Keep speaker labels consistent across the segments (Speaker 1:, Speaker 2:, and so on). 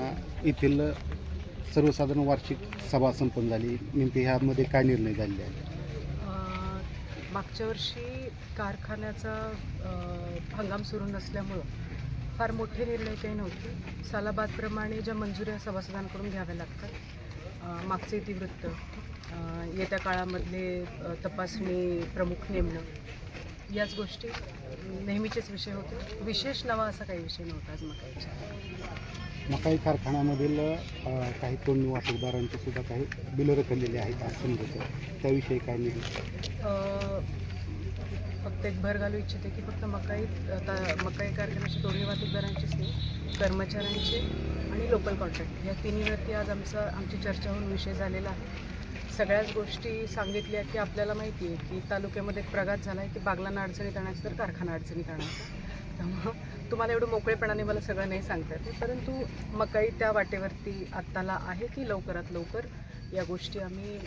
Speaker 1: येथील सर्वसाधारण वार्षिक सभा संपन्न झाली. नेमके ह्यामध्ये काय निर्णय झालेले आहेत?
Speaker 2: मागच्या वर्षी कारखान्याचा अ, हंगाम सुरू नसल्यामुळं फार मोठे निर्णय काही नव्हते. सालाबादप्रमाणे ज्या मंजुऱ्या सभासदांकडून घ्याव्या लागतात अ, मागचे इतिवृत्त अ, येत्या काळामधले अ, तपासणी प्रमुख नेमणं याच गोष्टी नेहमीचेच विषय होते. विशेष नवा असा काही विषय नव्हता आज मकाईच्या
Speaker 1: मकाई कारखान्यामधील काही तोंडी वाहतूकदारांचे सुद्धा काही बिलं रखडलेले आहेत समजत आहे. त्याविषयी काय
Speaker 2: अ, फक्त एक भर घालू इच्छिते की फक्त मकाई आता मकाई कारखान्याची दोन्ही वाहतूकदारांचीच नाही कर्मचाऱ्यांचे आणि लोकल कॉन्ट्रॅक्ट या तिन्हीवरती आज आमचा आमची चर्चा होऊन विषय झालेला आहे. सगळ्याच गोष्टी सांगितल्या की आपल्याला माहिती आहे की तालुक्यामध्ये एक प्रघात झाला आहे की बागलांना अडचणीत आणायचं तर कारखाना अडचणीत आणायचा त्यामुळं तुम्हाला एवढं मोकळेपणाने मला सगळं नाही सांगता येते. परंतु मकाई त्या वाटेवरती आत्ताला आहे की लवकरात लवकर? या गोष्टी आम्ही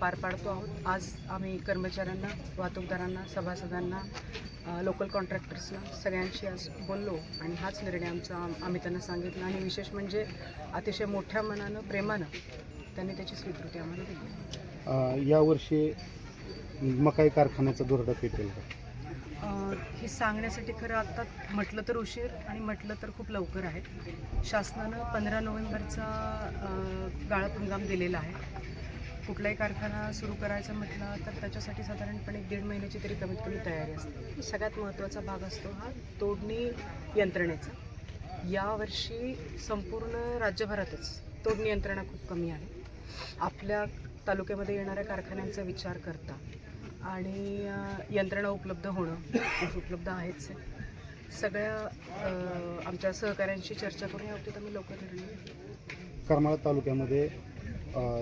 Speaker 2: पार पाडतो आहोत. आज आम्ही कर्मचाऱ्यांना वाहतूकदारांना सभासदांना लोकल कॉन्ट्रॅक्टर्सना सगळ्यांशी आज बोललो आणि हाच निर्णय आमचा आम्ही त्यांना सांगितला. आणि विशेष म्हणजे अतिशय मोठ्या मनानं प्रेमानं त्यांनी त्याची स्वीकृती आम्हाला दिली.
Speaker 1: यावर्षी मकाई कारखान्याचा दुरडा पेटेल का?
Speaker 2: हे सांगण्यासाठी खरं आत्ता म्हटलं तर उशीर आणि म्हटलं तर खूप लवकर आहे. शासनानं पंधरा नोव्हेंबरचा गाळप हंगाम दिलेला आहे. कुठलाही कारखाना सुरू करायचा म्हटलं तर त्याच्यासाठी साधारणपणे एक दीड महिन्याची तरी कमीत कमी तयारी असते. सगळ्यात महत्त्वाचा भाग असतो हा तोडणी यंत्रणेचा. यावर्षी संपूर्ण राज्यभरातच तोडणी यंत्रणा खूप कमी आहे. आपल्या तालुक्यामध्ये येणाऱ्या कारखान्यांचा विचार करता. आणि यंत्रणा उपलब्ध होणं उपलब्ध आहेच. सगळ्या आमच्या सहकाऱ्यांशी चर्चा करून या तर आम्ही लवकर निर्णय
Speaker 1: करमाळा तालुक्यामध्ये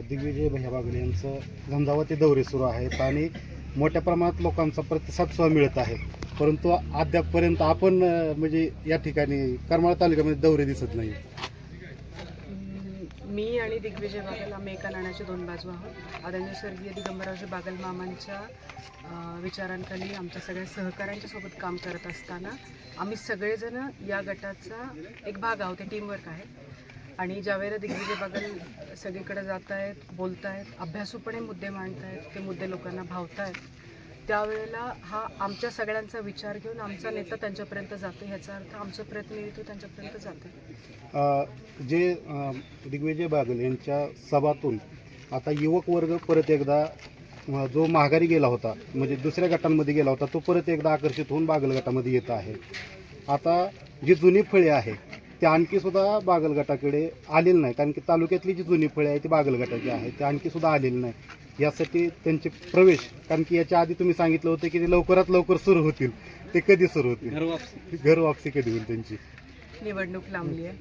Speaker 1: दिग्विजय भैया बागले यांचं झंझावती दौरे सुरू आहेत आणि मोठ्या प्रमाणात लोकांचा प्रतिसाद सुद्धा मिळत आहे. परंतु अद्यापपर्यंत आपण म्हणजे या ठिकाणी करमाळा तालुक्यामध्ये दौरे दिसत नाही
Speaker 2: मी आणि दिग्विजय बागल आम्ही एका नाण्याचे दोन बाजू आहोत. आदरणीय स्वर्गीय दिगंबरावजी बागल मामांच्या विचारांखाली आमच्या सगळ्या सहकाऱ्यांच्या सोबत काम करत असताना आम्ही सगळेजण या गटाचा एक भाग आहोत. ते टीमवर्क आहे. आणि ज्यावेळेला दिग्विजय बागल सगळीकडे जात आहेत बोलत आहेत अभ्यासूपणे मुद्दे मांडत आहेत ते मुद्दे लोकांना भावत आहेत त्यावेळेला हा आमच्या सगळ्यांचा विचार घेऊन आमचा नेता त्यांच्यापर्यंत जातो. ह्याचा अर्थ आमचं प्रतिनिधित्व त्यांच्यापर्यंत जातं.
Speaker 1: जे दिग्विजय बागल यांच्या सभातून आता युवक वर्ग परत एकदा जो माघारी गेला होता म्हणजे दुसऱ्या गटांमध्ये गेला होता तो परत एकदा आकर्षित होऊन बागल गटामध्ये येत आहे. आता जी जुनी फळे आहे ते आणखी सुद्धा बागल गटाकडे आलेली नाही कारण की तालुक्यातली जी जुनी फळे आहे ती बागल गटाची आहे ते आणखी सुद्धा आलेली नाही यासाठी त्यांचे प्रवेश कारण की याच्या आधी तुम्ही सांगितलं होतं की ते लवकरात लवकर सुरू होतील. ते कधी सुरू होतील? घर वापसी कधी होईल त्यांची?
Speaker 2: निवडणूक लांबली आहे.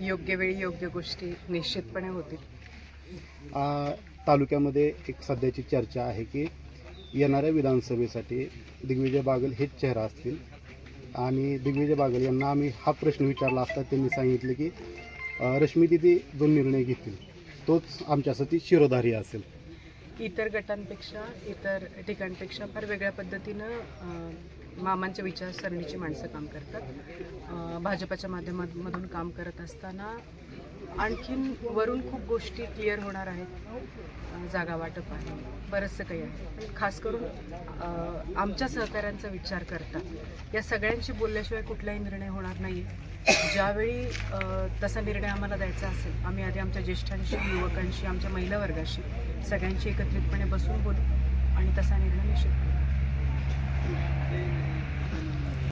Speaker 2: योग्य वेळी योग्य गोष्टी निश्चितपणे होतील.
Speaker 1: तालुक्यामध्ये एक सध्याची चर्चा आहे की येणाऱ्या विधानसभेसाठी दिग्विजय बागल हेच चेहरा असतील. आणि दिग्विजय बागल यांना आम्ही हा प्रश्न विचारला असता त्यांनी सांगितले की रश्मी दिदी जो निर्णय घेतील तोच आमच्यासाठी शिरोधारी असेल.
Speaker 2: इतर गटांपेक्षा इतर ठिकाणपेक्षा फार वेगळ्या पद्धतीनं मामांच्या विचारसरणीची माणसं काम करतात. भाजपाच्या माध्यमामधून काम करत असताना आणखीन वरून खूप गोष्टी क्लिअर होणार आहेत. जागा वाटप आहे. बरंचसं काही आहे. खास करून आमच्या सहकाऱ्यांचा विचार करता या सगळ्यांशी बोलल्याशिवाय कुठलाही निर्णय होणार नाही ज्यावेळी तसा निर्णय आम्हाला द्यायचा असेल आम्ही आधी आमच्या ज्येष्ठांशी युवकांशी आमच्या महिला वर्गाशी सगळ्यांशी एकत्रितपणे बसून बोलू आणि तसा निर्णय निश्चित करू. Amen.